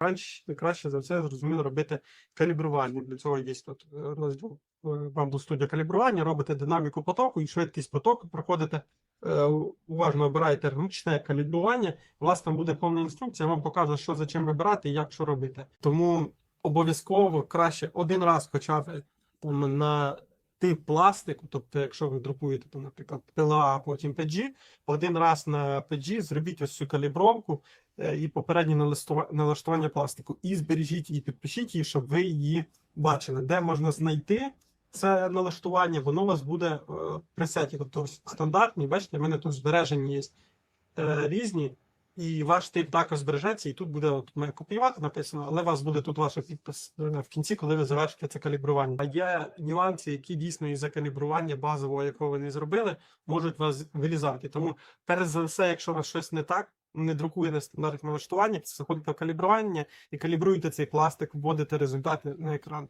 краще, краще за все зрозуміло робити калібрування. Для цього є тут е, розділ е, вам до студія калібрування, робите динаміку потоку і швидкість потоку, проходите, е, уважно обираєте ручне калібрування, у буде повна інструкція, вам покаже, що за чим вибирати і як що робити. Тому обов'язково краще один раз хоча б на тип пластику, тобто, якщо ви друкуєте, там, наприклад, пила, а потім PG, один раз на PG зробіть ось цю калібровку е, і попереднє налаштува- налаштування пластику. І збережіть її, підпишіть її, щоб ви її бачили, де можна знайти це налаштування, воно у вас буде е, в пресеті, тобто стандартні, бачите, в мене тут збережені є е, різні. І ваш тип також збережеться, і тут буде от, має копіювати написано, але у вас буде тут ваш підпис в кінці, коли ви завершите це калібрування. А є нюанси, які дійсно із за калібрування базового, якого ви не зробили, можуть вас вилізати. Тому, перш за все, якщо у вас щось не так, не друкує на стандартних налаштуваннях, заходите в калібрування і калібруєте цей пластик, вводите результати на екран.